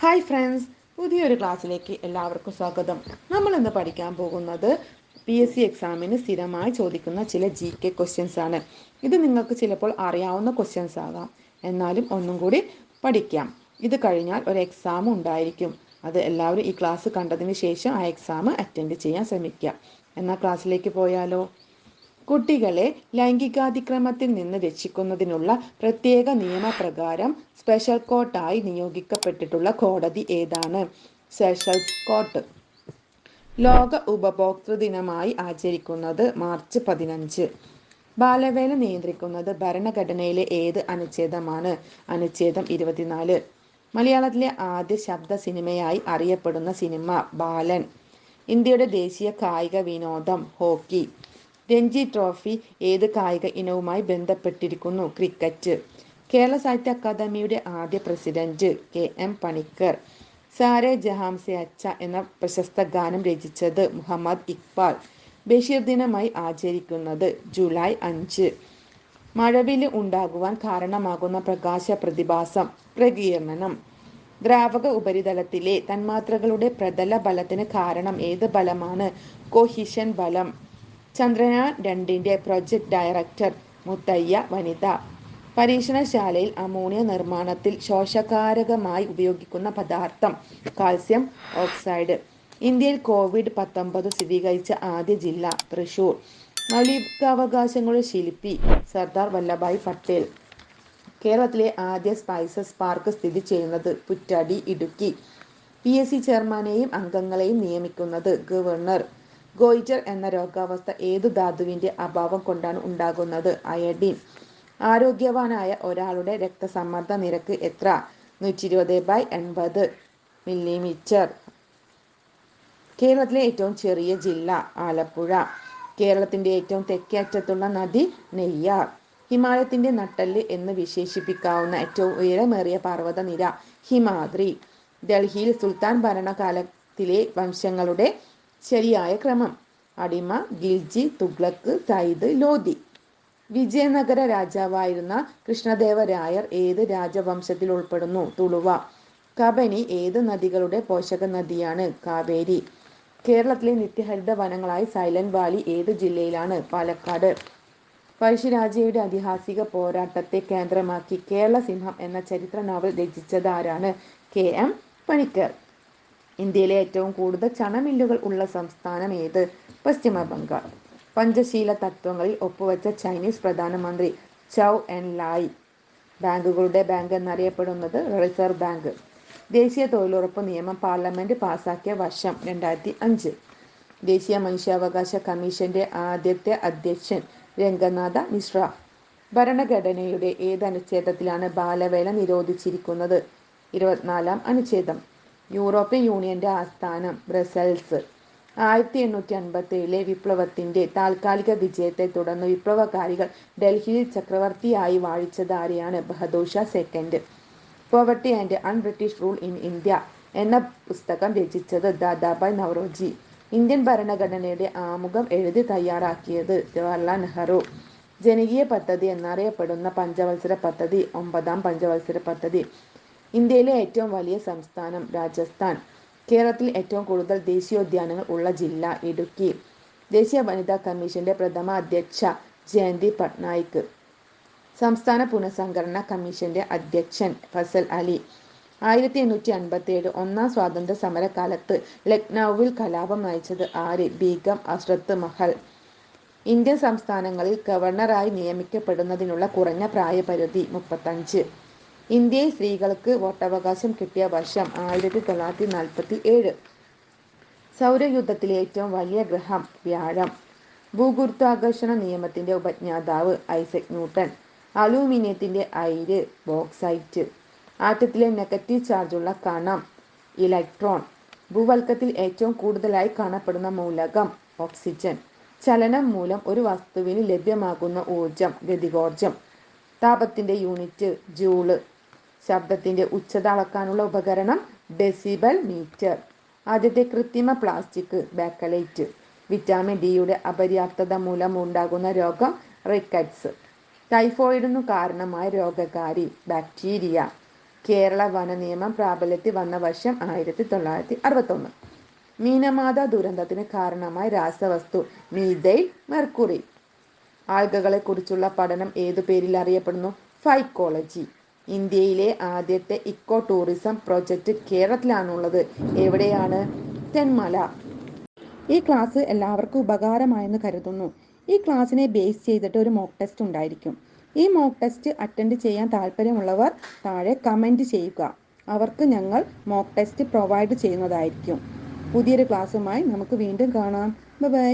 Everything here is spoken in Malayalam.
ഹായ് ഫ്രണ്ട്സ് പുതിയൊരു ക്ലാസ്സിലേക്ക് എല്ലാവർക്കും സ്വാഗതം. നമ്മൾ ഇന്ന് പഠിക്കാൻ പോകുന്നത് പി എസ് സി എക്സാമിന് സ്ഥിരമായി ചോദിക്കുന്ന ചില ജി കെ ക്വസ്റ്റ്യൻസ് ആണ്. ഇത് നിങ്ങൾക്ക് ചിലപ്പോൾ അറിയാവുന്ന ക്വസ്റ്റ്യൻസ് ആകാം. എന്നാലും ഒന്നും കൂടി പഠിക്കാം. ഇത് കഴിഞ്ഞാൽ ഒരു എക്സാം ഉണ്ടായിരിക്കും. അത് എല്ലാവരും ഈ ക്ലാസ് കണ്ടതിന് ശേഷം ആ എക്സാം അറ്റൻഡ് ചെയ്യാൻ ശ്രമിക്കുക. എന്നാൽ ക്ലാസ്സിലേക്ക് പോയാലോ? കുട്ടികളെ ലൈംഗികാതിക്രമത്തിൽ നിന്ന് രക്ഷിക്കുന്നതിനുള്ള പ്രത്യേക നിയമപ്രകാരം സ്പെഷ്യൽ കോർട്ടായി നിയോഗിക്കപ്പെട്ടിട്ടുള്ള കോടതി ഏതാണ്? Sessions court. ലോക ഉപഭോക്തൃ ദിനമായി ആചരിക്കുന്നത് മാർച്ച് പതിനഞ്ച്. ബാലവേല നിയന്ത്രിക്കുന്നത് ഭരണഘടനയിലെ ഏത് അനുച്ഛേദമാണ്? അനുച്ഛേദം ഇരുപത്തിനാല്. മലയാളത്തിലെ ആദ്യ ശബ്ദ സിനിമയായി അറിയപ്പെടുന്ന സിനിമ ബാലൻ. ഇന്ത്യയുടെ ദേശീയ കായിക വിനോദം ഹോക്കി. രഞ്ജി ട്രോഫി ഏത് കായിക ഇനവുമായി ബന്ധപ്പെട്ടിരിക്കുന്നു? ക്രിക്കറ്റ്. കേരള സാഹിത്യ അക്കാദമിയുടെ ആദ്യ president K M Panicker Saare Jahan Se Achha പ്രശസ്ത ഗാനം രചിച്ചത് മുഹമ്മദ് ഇക്ബാൽ ബഷീർ ദിനമായി ആചരിക്കുന്നത് ജൂലൈ അഞ്ച്. മഴവിൽ ഉണ്ടാകുവാൻ കാരണമാകുന്ന പ്രകാശ പ്രതിഭാസം പ്രകീർണനം. ദ്രാവക ഉപരിതലത്തിലെ തന്മാത്രകളുടെ പ്രതല ബലത്തിന് കാരണം ഏത് ബലമാണ്? കൊഹിഷൻ ബലം. ചന്ദ്രയാൻ രണ്ടിന്റെ പ്രൊജക്ട് ഡയറക്ടർ മുത്തയ്യ വനിത. പരീക്ഷണശാലയിൽ അമോണിയ നിർമ്മാണത്തിൽ ശോഷകാരകമായി ഉപയോഗിക്കുന്ന പദാർത്ഥം കാൽസ്യം ഓക്സൈഡ്. ഇന്ത്യയിൽ കോവിഡ് പത്തൊമ്പത് സ്ഥിരീകരിച്ച ആദ്യ ജില്ല തൃശൂർ. മൗലികാവകാശങ്ങളുടെ ശില്പി സർദാർ വല്ലഭായ് പട്ടേൽ. കേരളത്തിലെ ആദ്യ സ്പൈസസ് പാർക്ക് സ്ഥിതി ചെയ്യുന്നത് Puttady Idukki. P S C ചെയർമാനെയും അംഗങ്ങളെയും നിയമിക്കുന്നത് ഗവർണർ. ഗോയിറ്റർ എന്ന രോഗാവസ്ഥ ഏതു ധാതുവിന്റെ അഭാവം കൊണ്ടാണ് ഉണ്ടാകുന്നത്? അയഡിൻ ആരോഗ്യവാനായ ഒരാളുടെ രക്തസമ്മർദ്ദ നിരക്ക് എത്ര? നൂറ്റി ഇരുപത് ബൈ എൺപത് മില്ലിമീറ്റർ കേരളത്തിലെ ഏറ്റവും ചെറിയ ജില്ല ആലപ്പുഴ. കേരളത്തിന്റെ ഏറ്റവും തെക്കേ അറ്റത്തുള്ള നദി നെയ്യാർ. ഹിമാലയത്തിന്റെ നട്ടൽ എന്ന് വിശേഷിപ്പിക്കാവുന്ന ഏറ്റവും ഉയരമേറിയ പർവതനിര ഹിമാദ്രി. ഡൽഹിയിൽ സുൽത്താൻ ഭരണകാലത്തിലെ വംശങ്ങളുടെ ശരിയായ ക്രമം. അടിമ ഗിൽജി തുഗ്ലക്ക് സൈദ് ലോധി വിജയനഗര രാജാവായിരുന്ന കൃഷ്ണദേവരായർ ഏത് രാജവംശത്തിൽ ഉൾപ്പെടുന്നു? തുളുവ. കബനി ഏത് നദികളുടെ പോഷക നദിയാണ്? കാവേരി. കേരളത്തിലെ നിത്യഹരിത വനങ്ങളായി സൈലന്റ് വാലി ഏത് ജില്ലയിലാണ്? പാലക്കാട്. പഴശ്ശിരാജയുടെ ഐതിഹാസിക പോരാട്ടത്തെ കേന്ദ്രമാക്കി കേരള സിംഹം എന്ന ചരിത്ര നോവൽ രചിച്ചതാരാണ്? കെ. എം. പണിക്കർ. ഇന്ത്യയിലെ ഏറ്റവും കൂടുതൽ ചണമില്ലുകൾ ഉള്ള സംസ്ഥാനം ഏത്? പശ്ചിമ ബംഗാൾ. പഞ്ചശീല തത്വങ്ങളിൽ ഒപ്പുവെച്ച ചൈനീസ് പ്രധാനമന്ത്രി ചൗ എൻ ലായ് ബാങ്കുകളുടെ ബാങ്ക് എന്നറിയപ്പെടുന്നത് റിസർവ് ബാങ്ക്. ദേശീയ തൊഴിലുറപ്പ് നിയമം പാർലമെന്റ് പാസാക്കിയ വർഷം രണ്ടായിരത്തി അഞ്ച് ദേശീയ മനുഷ്യാവകാശ കമ്മീഷന്റെ ആദ്യത്തെ അധ്യക്ഷൻ രംഗനാഥ മിശ്ര. ഭരണഘടനയുടെ ഏത് അനുച്ഛേദത്തിലാണ് ബാലവേല നിരോധിച്ചിരിക്കുന്നത്? ഇരുപത്തിനാലാം അനുച്ഛേദം. യൂറോപ്യൻ യൂണിയന്റെ ആസ്ഥാനം ബ്രസൽസ്. ആയിരത്തി എണ്ണൂറ്റി അൻപത്തി ഏഴിലെ വിപ്ലവത്തിന്റെ താൽക്കാലിക വിജയത്തെ തുടർന്ന് വിപ്ലവകാരികൾ ഡൽഹിയിൽ ചക്രവർത്തിയായി വാഴിച്ചതാരെയാണ് Bahadur Shah second. Poverty and un British rule in India എന്ന പുസ്തകം രചിച്ചത് ദാദാബായ് നവറോജി. ഇന്ത്യൻ ഭരണഘടനയുടെ ആമുഖം എഴുതി തയ്യാറാക്കിയത് ജവഹർലാൽ നെഹ്റു. ജനകീയ പദ്ധതി എന്നറിയപ്പെടുന്ന പഞ്ചവത്സര പദ്ധതി ഒമ്പതാം പഞ്ചവത്സര പദ്ധതി. ഇന്ത്യയിലെ ഏറ്റവും വലിയ സംസ്ഥാനം രാജസ്ഥാൻ. കേരളത്തിൽ ഏറ്റവും കൂടുതൽ ദേശീയോദ്യാനങ്ങൾ ഉള്ള ജില്ല ഇടുക്കി. ദേശീയ വനിതാ കമ്മീഷന്റെ പ്രഥമ അധ്യക്ഷ ജയന്തി പട്നായിക്. സംസ്ഥാന പുനഃസംഘടനാ കമ്മീഷന്റെ അധ്യക്ഷൻ ഫസൽ അലി. ആയിരത്തി എണ്ണൂറ്റി അൻപത്തി ഏഴ് ഒന്നാം സ്വാതന്ത്ര്യ സമരകാലത്ത് ലക്നൌവിൽ കലാപം നയിച്ചത് ആര്? ബീഗം അശ്രത്ത് മഹൽ. ഇന്ത്യൻ സംസ്ഥാനങ്ങളിൽ ഗവർണറായി നിയമിക്കപ്പെടുന്നതിനുള്ള കുറഞ്ഞ പ്രായപരിധി മുപ്പത്തഞ്ച്. ഇന്ത്യയിൽ സ്ത്രീകൾക്ക് വോട്ടവകാശം കിട്ടിയ വർഷം ആയിരത്തി തൊള്ളായിരത്തി നാൽപ്പത്തി ഏഴ് സൗരയുദ്ധത്തിലെ ഏറ്റവും വലിയ ഗ്രഹം വ്യാഴം. ഭൂഗുരുത്വാകർഷണ നിയമത്തിന്റെ ഉപജ്ഞാതാവ് ഐസക് ന്യൂട്ടൺ. അലൂമിനിയത്തിന്റെ അയിര് ബോക്സൈറ്റ്. ആറ്റത്തിലെ നെഗറ്റീവ് ചാർജുള്ള കണം ഇലക്ട്രോൺ. ഭൂവൽക്കത്തിൽ ഏറ്റവും കൂടുതലായി കാണപ്പെടുന്ന മൂലകം ഓക്സിജൻ. ചലനം മൂലം ഒരു വസ്തുവിന് ലഭ്യമാകുന്ന ഊർജം ഗതികോർജം താപത്തിന്റെ യൂണിറ്റ് ജൂൾ. ശബ്ദത്തിന്റെ ഉച്ചത അളക്കാനുള്ള ഉപകരണം ഡെസിബൽ മീറ്റർ. ആദ്യത്തെ കൃത്രിമ പ്ലാസ്റ്റിക് ബാക്കലൈറ്റ്. വിറ്റാമിൻ ഡിയുടെ അപര്യാപ്തത മൂലം ഉണ്ടാകുന്ന രോഗം റിക്കറ്റ്സ്. ടൈഫോയിഡിനു കാരണമായ രോഗകാരി ബാക്ടീരിയ. കേരള വന നിയമം പ്രാബല്യത്തിൽ വന്ന വർഷം ആയിരത്തി തൊള്ളായിരത്തി അറുപത്തൊന്ന് മീനമാത ദുരന്തത്തിന് കാരണമായ രാസവസ്തു മീതൈ മെർക്കുറി. ആൽഗകളെ കുറിച്ചുള്ള പഠനം ഏതു പേരിൽ അറിയപ്പെടുന്നു? ഫൈക്കോളജി. ഇന്ത്യയിലെ ആദ്യത്തെ ഇക്കോ ടൂറിസം പ്രോജക്റ്റ് കേരളത്തിലാണുള്ളത്. എവിടെയാണ്? തെന്മല. ഈ ക്ലാസ് എല്ലാവർക്കും ഉപകാരമായെന്ന് കരുതുന്നു. ഈ ക്ലാസ്സിനെ ബേസ് ചെയ്തിട്ട് ഒരു മോക്ക് ടെസ്റ്റ് ഉണ്ടായിരിക്കും. ഈ മോക്ക് ടെസ്റ്റ് അറ്റൻഡ് ചെയ്യാൻ താല്പര്യമുള്ളവർ താഴെ കമന്റ് ചെയ്യുക. അവർക്ക് ഞങ്ങൾ മോക്ക് ടെസ്റ്റ് പ്രൊവൈഡ് ചെയ്യുന്നതായിരിക്കും. പുതിയൊരു ക്ലാസ്സുമായി നമുക്ക് വീണ്ടും കാണാം. ബൈ